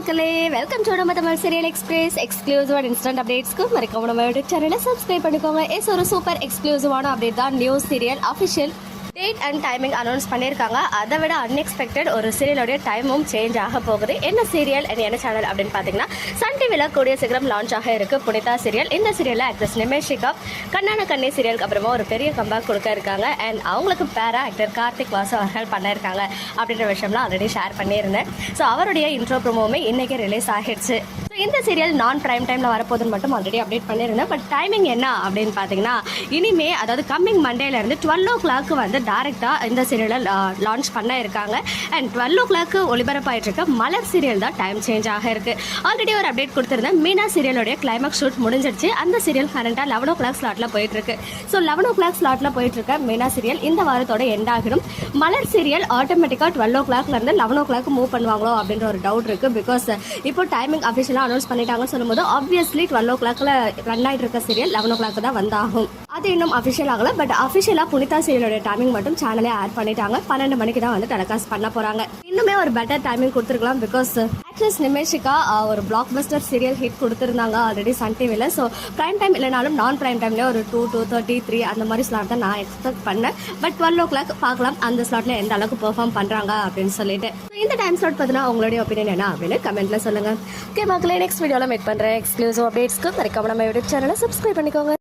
மக்களே welcome to நம்ம Tamil serial express எக்ஸ்க்ளூசிவான இன்ஸ்டன்ட் அப்டேட்ஸ்க்கு மறக்காம நம்ம யூடியூப் சேனலை சப்ஸ்கிரைப் பண்ணிக்கோங்க. எஸ் ஒரு சூப்பர் எக்ஸ்க்ளூசிவான அப்டேட் தான் news serial official date and timing announce பண்ணியிருக்காங்க. அதை விட அன்எக்ஸ்பெக்டட் ஒரு சீரியலோடைய டைமும் சேஞ்ச் ஆக போகுது. என்ன சீரியல் என்ன சேனல் அப்படின்னு பார்த்தீங்கன்னா சன் டிவியில் கூடிய சீக்கிரம் லான்ச் ஆக இருக்கு. புனிதா சீரியல் இந்த சீரியலில் ஆக்ட்ரஸ் நிமேஷிகா கண்ணான கண்ணே சீரியலுக்கு அப்புறமா ஒரு பெரிய கம்பேக் கொடுக்க இருக்காங்க. அண்ட் அவங்களுக்கு பேரா ஆக்டர் கார்த்திக் வாசு அவர்கள் பண்ணியிருக்காங்க. அப்படின்ற விஷயம்லாம் ஆல்ரெடி ஷேர் பண்ணியிருந்தேன். ஸோ அவருடைய இன்ட்ரோ ப்ரோமோவுமே இன்றைக்கி ரிலீஸ் ஆகிடுச்சு. இந்த சீரியல் நான் ப்ரைம் டைமில் வரப்போகுதுன்னு மட்டும் ஆல்ரெடி அப்டேட் பண்ணியிருந்தேன் பட் டைமிங் என்ன அப்படின்னு பார்த்தீங்கன்னா இனிமே அதாவது கம்மிங் மண்டேலேருந்து டுவெல் ஓ கிளாக்கு வந்து டேரெக்டாக இந்த சீரியலை லான்ச் பண்ண இருக்காங்க. அண்ட் டுவெல் ஓ கிளாக்கு ஒளிபரப்பாயிட்டு இருக்க மலர் சீரியல் தான் டைம் சேஞ்ச் ஆக இருக்கு. ஆல்ரெடி ஒரு அப்டேட் கொடுத்துருந்தேன். மீனா சீரியலுடைய கிளைமேக்ஸ் ஷூட் முடிஞ்சிருச்சு அந்த சீரியல் கரண்டாக லெவன் ஓ கிளாக் ஸ்லாட்டில் போயிட்டு இருக்கு. ஸோ லெவன் ஓ கிளாக் ஸ்லாட்டில் போயிட்டு இருக்க மீனா சீரியல் இந்த வாரத்தோட எண்ட் ஆகிடும். மலர் சீரியல் ஆட்டோமேட்டிக்காக டுவெல் ஓ கிளாக்லேருந்து லெவன் ஓ கிளாக் மூவ் பண்ணுவாங்களோ அப்படின்ற ஒரு டவுட் இருக்கு. பிகாஸ் இப்போ டைமிங் அஃபிஷியலாக அனௌன்ஸ் பண்ணிட்டாங்கன்னு சொல்லும்போது ஆப்வியஸ்லி டுவெல் ஓ கிளாக்ல ரன் ஆகிட்டு இருக்க சீரியல் லெவன் ஓ கிளாக் தான் வந்தாகும். அது இன்னும் அஃபிஷியல் ஆகலை பட் அஃபிஷியலாக புனிதா சீரியலோட டைமிங் மட்டும் சேனலே ஆட் பண்ணிட்டாங்க. பன்னெண்டு மணிக்கு தான் வந்து டெலகாஸ்ட் பண்ண போகிறாங்க இன்னுமே ஒரு பெட்டர் டைமிங் கொடுத்துருக்கலாம் பிகாஸ் ஆக்ட்ரஸ் நிமேஷிகா ஒரு பிளாக் பஸ்டர் சீரியல் ஹிட் கொடுத்துருந்தாங்க ஆல்ரெடி சன் டிவியில் ஸோ ப்ரைம் டைம் இல்லைனாலும் நான் ப்ரைம் டைம்லேயே ஒரு டூ டூ தேர்ட்டி த்ரீ அந்த மாதிரி ஸ்லாட் தான் நான் எக்ஸ்பெக்ட் பண்ணேன். பட் டுவெல் ஓ கிளாக் பார்க்கலாம் அந்த ஸ்லாட்ல எந்த அளவுக்கு பெர்ஃபார்ம் பண்ணுறாங்க அப்படின்னு சொல்லிட்டு. இந்த டைம் ஸ்லாட் பார்த்தீங்கன்னா உங்களுடைய ஒப்பீனியன் என்ன அப்படின்னு கமெண்ட்டில் சொல்லுங்க. ஓகே மக்களே நெக்ஸ்ட் வீடியோவில் மீட் பண்ணுறேன் எக்ஸ்க்ளூசிவ் அப்டேட்ஸ்க்கு மறக்காம நம்ம யூடியூப் சேனலை சப்ஸ்கிரைப் பண்ணிக்கோங்க.